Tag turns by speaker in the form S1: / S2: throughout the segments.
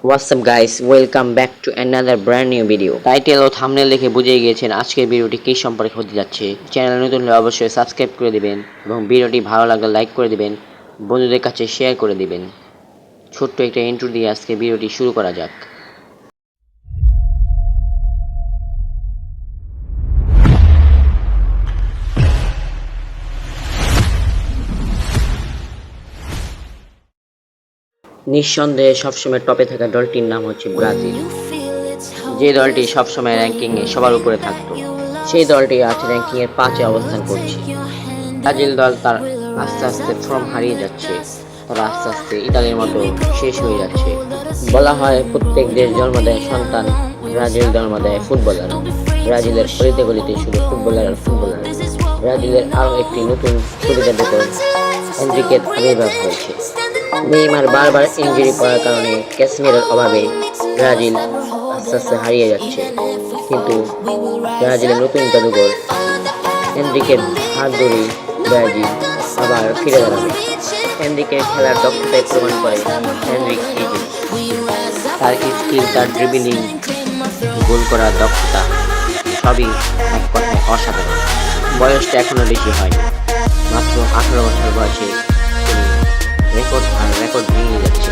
S1: What's up guys, welcome back to another brand new video. Title O thumbnail দেখে বুঝে গিয়েছেন আজকের ভিডিওটি কী সম্পর্কে হতে যাচ্ছে। চ্যানেল নতুন হলে অবশ্যই সাবস্ক্রাইব করে দিবেন এবং ভিডিওটি ভালো লাগলে লাইক করে দিবেন বন্ধুদের কাছে শেয়ার করে দিবেন। ছোট্ট একটা ইন্ট্রো দিয়ে আজকে ভিডিওটি শুরু করা যাক। নিঃসন্দেহে সবসময় টপে থাকা দলটির নাম হচ্ছে ব্রাজিল। যে দলটি সবসময় র্যাঙ্কিংয়ে সবার উপরে থাকতো, সেই দলটি আজ র্যাঙ্কিংয়ের পাঁচে অবস্থান করছে। ব্রাজিল দল তার আস্তে আস্তে ফর্ম হারিয়ে যাচ্ছে, তারা আস্তে আস্তে ইতালির মতো শেষ হয়ে যাচ্ছে। বলা হয় প্রত্যেক দেশ জন্ম দেয় সন্তান, ব্রাজিল জন্ম দেয় ফুটবলার। ব্রাজিলের গলিতে গলিতে শুধু ফুটবলার আর ফুটবলার ব্রাজিলের আরও একটি নতুন সুবিধাজনক এন্ট্রিকের আবির্ভাব হয়েছে। নেইমার বারবার ইঞ্জুরি পড়ার কারণে ক্যাসমিরের অভাবে ব্রাজিল আস্তে আস্তে হারিয়ে যাচ্ছে। কিন্তু ব্রাজিলের নতুন জাদুঘর এনরিকের হাত ধরে ব্রাজিল আবার ফিরে দাঁড়াবে। এনরিকের খেলার দক্ষতায় প্রমাণ করে এনরিক তার স্কিল, তার ড্রিবলিং গোল করার দক্ষতা সবই এক কথায় অসাধারণ। বয়সটা এখনও বেশি হয় মাত্র আঠারো বছর বয়সে রেকর্ড আর রেকর্ড ভেঙে যাচ্ছে।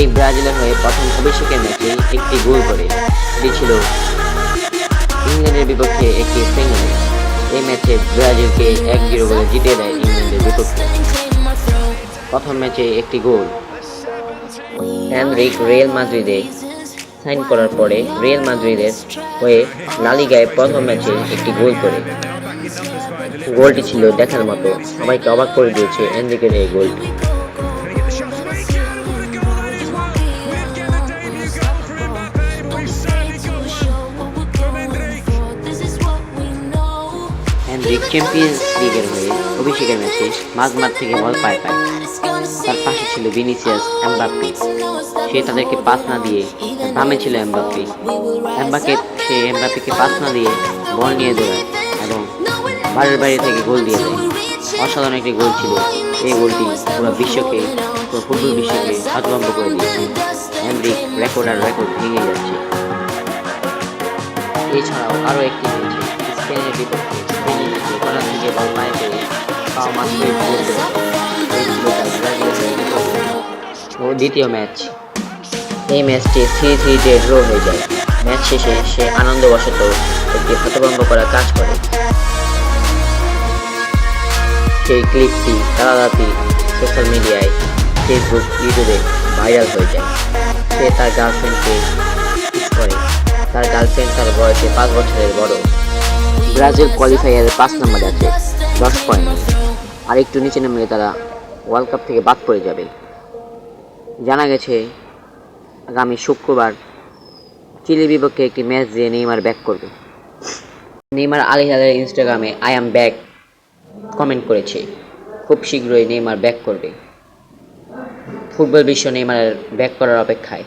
S1: এই ব্রাজিলের হয়ে প্রথম অভিষেকের ম্যাচে একটি গোল করে এটি ছিল ইংল্যান্ডের বিপক্ষে একটি ম্যাচ এই ম্যাচে ব্রাজিলকে এক জিরো গোলে জিতে দেয় ইংল্যান্ডের বিপক্ষে। প্রথম ম্যাচে একটি গোল। হ্যানরিক রিয়েল মাদ্রিদে সাইন করার পরে রিয়েল মাদ্রিদের হয়ে লালিগায় প্রথম ম্যাচে একটি গোল করে। গোলটি ছিল দেখার মতো। সবাইকে অবাক করে দিয়েছে এনরিকের এই গোলটি। এনরিক চ্যাম্পিয়ন্স লিগের হয়ে অভিষেকের ম্যাচে মাঝমাঠ থেকে বল পায় পায় তার পাশে ছিল ভিনিসিয়াস, এমবাপ্পি। সে তাদেরকে পাস না দিয়ে বামে ছিল এমবাপ্পি। এমবাকে সে এমবাপ্পিকে পাস না দিয়ে বল নিয়ে দৌড়ায় এবং বাড়ির বাইরে থেকে গোল দিয়ে দেয়। অসাধারণ একটি গোল ছিল। এই গোলটি পুরো বিশ্বকে, পুরো ফুটবল বিশ্বকে হতভম্ব করে দিয়েছে। এমরিক রেকর্ড আর রেকর্ড ভেঙে যাচ্ছে। এছাড়াও আরও একটি হয়েছে স্পেনের বিপক্ষে করে দ্বিতীয় ম্যাচ। এই ম্যাচটি থ্রি থ্রি ডে ড্র হয়ে যায়। ম্যাচ শেষে সে আনন্দবশত একটি হতভম্ব করার কাজ করে। সেই ক্লিপটি তাড়াতাড়ি সোশ্যাল মিডিয়ায়, ফেসবুক, ইউটিউবে ভাইরাল হয়ে যায়। সে তার গার্লফ্রেন্ডকে করে। তার গার্লফ্রেন্ড তার বয়সে পাঁচ বছরের বড়। ব্রাজিল কোয়ালিফায়ারে পাঁচ নম্বরে আছে, দশ পয়েন্ট আর একটু নিচে নামলে তারা ওয়ার্ল্ড কাপ থেকে বাদ পড়ে যাবে। জানা গেছে, আগামী শুক্রবার চিলির বিপক্ষে একটি ম্যাচ দিয়ে নেইমার ব্যাক করবে। নেইমার আলী হালের ইনস্টাগ্রামে আই অ্যাম ব্যাক কমেন্ট করেছে। খুব শীঘ্রই নেইমার ব্যাক করবে। ফুটবল বিশ্ব নেইমারের ব্যাক করার অপেক্ষায়।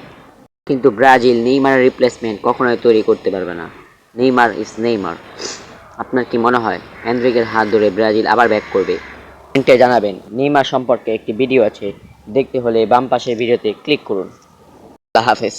S1: কিন্তু ব্রাজিল নেইমারের রিপ্লেসমেন্ট কখনোই তৈরি করতে পারবে না। নেইমার ইজ নেইমার আপনার কি মনে হয়? হ্যান্ড্রিকের হাত ধরে ব্রাজিল আবার ব্যাক করবে? কমেন্টে জানাবেন, নেইমার সম্পর্কে একটি ভিডিও আছে, দেখতে হলে বাম পাশের ভিডিওতে ক্লিক করুন। আল্লাহ হাফেজ।